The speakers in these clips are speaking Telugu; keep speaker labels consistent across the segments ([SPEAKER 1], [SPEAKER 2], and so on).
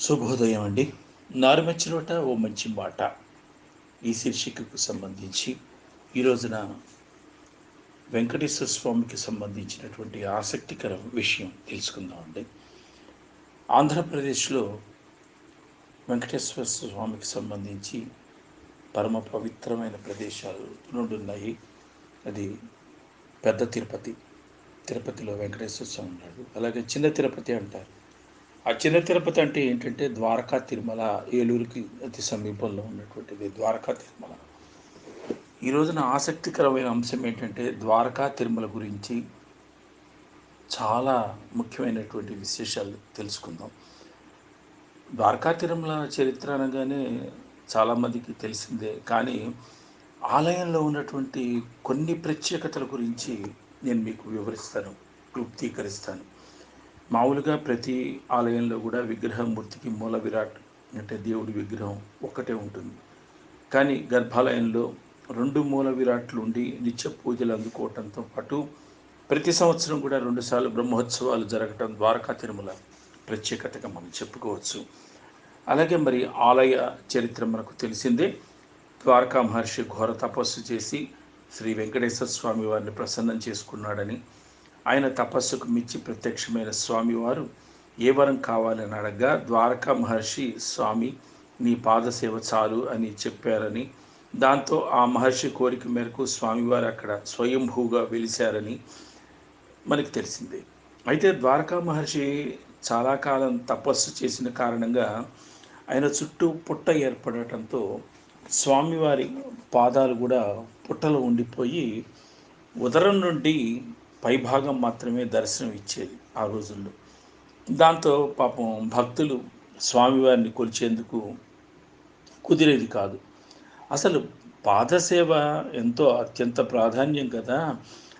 [SPEAKER 1] శుభోదయం అండి. నారుమచ్చిలోట ఓ మంచి మాట. ఈ శీర్షికకు సంబంధించి ఈ రోజున వెంకటేశ్వర స్వామికి సంబంధించినటువంటి ఆసక్తికర విషయం తెలుసుకుందామండి ఆంధ్రప్రదేశ్లో వెంకటేశ్వర స్వామికి సంబంధించి పరమ పవిత్రమైన ప్రదేశాలు రెండు ఉన్నాయి. అది పెద్ద తిరుపతి. తిరుపతిలో వెంకటేశ్వర స్వామి ఉన్నాడు. అలాగే చిన్న తిరుపతి అంటారు. ఆ చిన్న తిరుపతి అంటే ఏంటంటే ద్వారకా తిరుమల ఏలూరుకి అతి సమీపంలో ఉన్నటువంటిది ద్వారకా తిరుమల. ఈ రోజున ఆసక్తికరమైన అంశం ఏంటంటే ద్వారకా తిరుమల గురించి చాలా ముఖ్యమైనటువంటి విశేషాలు తెలుసుకుందాం. ద్వారకా తిరుమల చరిత్ర అనగానే చాలామందికి తెలిసిందే కానీ ఆలయంలో ఉన్నటువంటి కొన్ని ప్రత్యేకతల గురించి నేను మీకు వివరిస్తాను క్లుప్తీకరిస్తాను. మామూలుగా ప్రతి ఆలయంలో కూడా విగ్రహమూర్తికి మూల విరాట్ అంటే దేవుడి విగ్రహం ఒక్కటే ఉంటుంది. కానీ గర్భాలయంలో రెండు మూల విరాట్లు ఉండి నిత్య పూజలు అందుకోవటంతో పాటు ప్రతి సంవత్సరం కూడా రెండుసార్లు బ్రహ్మోత్సవాలు జరగటం ద్వారకా తిరుమల ప్రత్యేకతగా మనం చెప్పుకోవచ్చు. అలాగే మరి ఆలయ చరిత్ర మనకు తెలిసిందే. ద్వారకా మహర్షి ఘోర తపస్సు చేసి శ్రీ వెంకటేశ్వర స్వామి వారిని ప్రసన్నం చేసుకున్నాడని ఆయన తపస్సుకు మించి ప్రత్యక్షమైన స్వామివారు ఏ వరం కావాలని అడగ్గా ద్వారకా మహర్షి స్వామి నీ పాదసేవ చాలు అని చెప్పారని దాంతో ఆ మహర్షి కోరిక మేరకు స్వామివారు అక్కడ స్వయంభూగా వెలిశారని మనకి తెలిసింది. అయితే ద్వారకా మహర్షి చాలా కాలం తపస్సు చేసిన కారణంగా ఆయన చుట్టూ పుట్ట ఏర్పడటంతో స్వామివారి పాదాలు కూడా పుట్టలో ఉండిపోయి ఉదరం నుండి పైభాగం మాత్రమే దర్శనం ఇచ్చేది ఆ రోజుల్లో. దాంతో పాపం భక్తులు స్వామివారిని కొలిచేందుకు కుదిరేది కాదు. అసలు పాదసేవ ఎంతో అత్యంత ప్రాధాన్యం కదా.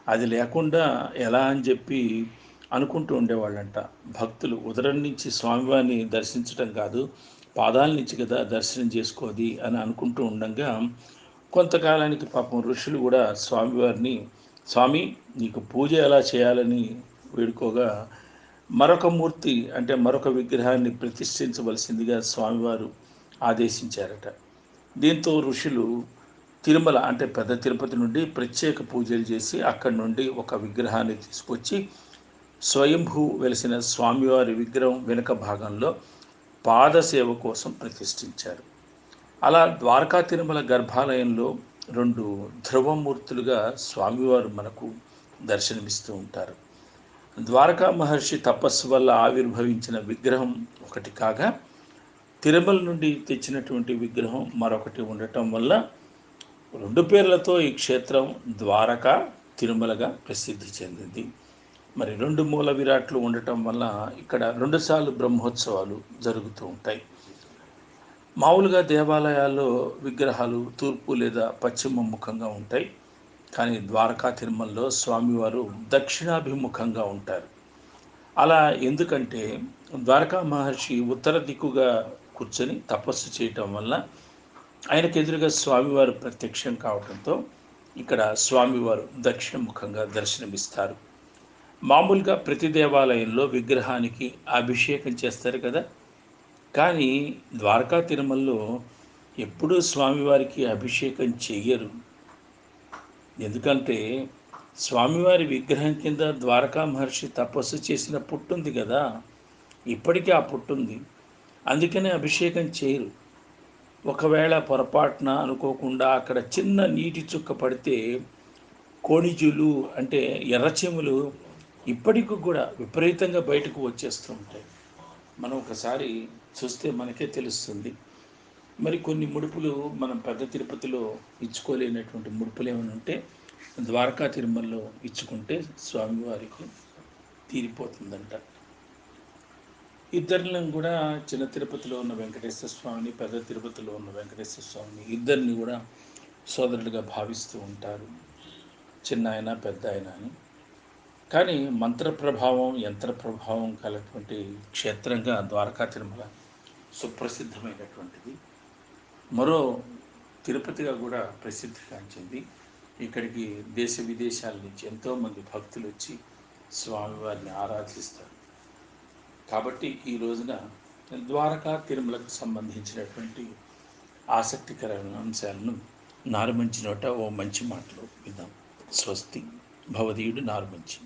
[SPEAKER 1] అది లేకుండా ఎలా అని చెప్పి అనుకుంటూ ఉండేవాళ్ళంట. భక్తులు ఉదరం నుంచి స్వామివారిని దర్శించడం కాదు పాదాల నుంచి కదా దర్శనం చేసుకోది అని అనుకుంటూ ఉండగా కొంతకాలానికి పాపం ఋషులు కూడా స్వామివారిని స్వామి నీకు పూజ ఎలా చేయాలని వేడుకోగా మరొక మూర్తి అంటే మరొక విగ్రహాన్ని ప్రతిష్ఠించవలసిందిగా స్వామివారు ఆదేశించారట. దీంతో ఋషులు తిరుమల అంటే పెద్ద తిరుపతి నుండి ప్రత్యేక పూజలు చేసి అక్కడి నుండి ఒక విగ్రహాన్ని తీసుకొచ్చి స్వయంభూ వెలిసిన స్వామివారి విగ్రహం వెనుక భాగంలో పాదసేవ కోసం ప్రతిష్ఠించారు. అలా ద్వారకా తిరుమల గర్భాలయంలో రెండు ధ్రువమూర్తులుగా స్వామివారు మనకు దర్శనమిస్తూ ఉంటారు. ద్వారకా మహర్షి తపస్సు వల్ల ఆవిర్భవించిన విగ్రహం ఒకటి కాగా తిరుమల నుండి తెచ్చినటువంటి విగ్రహం మరొకటి ఉండటం వల్ల రెండు పేర్లతో ఈ క్షేత్రం ద్వారకా తిరుమలగా ప్రసిద్ధి చెందింది. మరి రెండు మూల విరాట్లు ఉండటం వల్ల ఇక్కడ రెండుసార్లు బ్రహ్మోత్సవాలు జరుగుతూ ఉంటాయి. మామూలుగా దేవాలయాల్లో విగ్రహాలు తూర్పు లేదా పశ్చిమ ముఖంగా ఉంటాయి. కానీ ద్వారకా తిరుమలలో స్వామివారు దక్షిణాభిముఖంగా ఉంటారు. అలా ఎందుకంటే ద్వారకా మహర్షి ఉత్తర దిక్కుగా కూర్చొని తపస్సు చేయటం వల్ల ఆయనకు ఎదురుగా స్వామివారు ప్రత్యక్షం కావడంతో ఇక్కడ స్వామివారు దక్షిణముఖంగా దర్శనమిస్తారు. మామూలుగా ప్రతి దేవాలయంలో విగ్రహానికి అభిషేకం చేస్తారు కదా. కానీ ద్వారకా తిరుమలలో ఎప్పుడూ స్వామివారికి అభిషేకం చెయ్యరు. ఎందుకంటే స్వామివారి విగ్రహం కింద ద్వారకా మహర్షి తపస్సు చేసిన పుట్టుంది కదా. ఇప్పటికీ ఆ పుట్టుంది. అందుకనే అభిషేకం చేయరు. ఒకవేళ పొరపాటున అనుకోకుండా అక్కడ చిన్న నీటి చుక్క పడితే కోణిజులు అంటే ఎర్రచెములు ఇప్పటికి కూడా విపరీతంగా బయటకు వచ్చేస్తూ ఉంటాయి. మనం ఒకసారి చూస్తే మనకే తెలుస్తుంది. మరి కొన్ని ముడుపులు మనం పెద్ద తిరుపతిలో ఇచ్చుకోలేనటువంటి ముడుపులు ఏమైనా ఉంటే ద్వారకా తిరుమలలో ఇచ్చుకుంటే స్వామివారికి తీరిపోతుందంట. ఇద్దరిని కూడా చిన్న తిరుపతిలో ఉన్న వెంకటేశ్వర స్వామిని పెద్ద తిరుపతిలో ఉన్న వెంకటేశ్వర స్వామిని ఇద్దరిని కూడా సోదరుడిగా భావిస్తూ ఉంటారు. చిన్న ఆయన పెద్ద ఆయన అని. కానీ మంత్ర ప్రభావం యంత్ర ప్రభావం కలటువంటి క్షేత్రంగా ద్వారకా తిరుమల సుప్రసిద్ధమైనటువంటిది. మరో తిరుపతిగా కూడా ప్రసిద్ధిగాంచింది ఇక్కడికి దేశ విదేశాల నుంచి ఎంతోమంది భక్తులు వచ్చి స్వామివారిని ఆరాధిస్తారు. కాబట్టి ఈ రోజున ద్వారకా తిరుమలకు సంబంధించినటువంటి ఆసక్తికరమైన అంశాలను నారుమంచి నోట ఓ మంచి మాటలు విద్దాం స్వస్తి. భవదీయుడు నారుమంచి.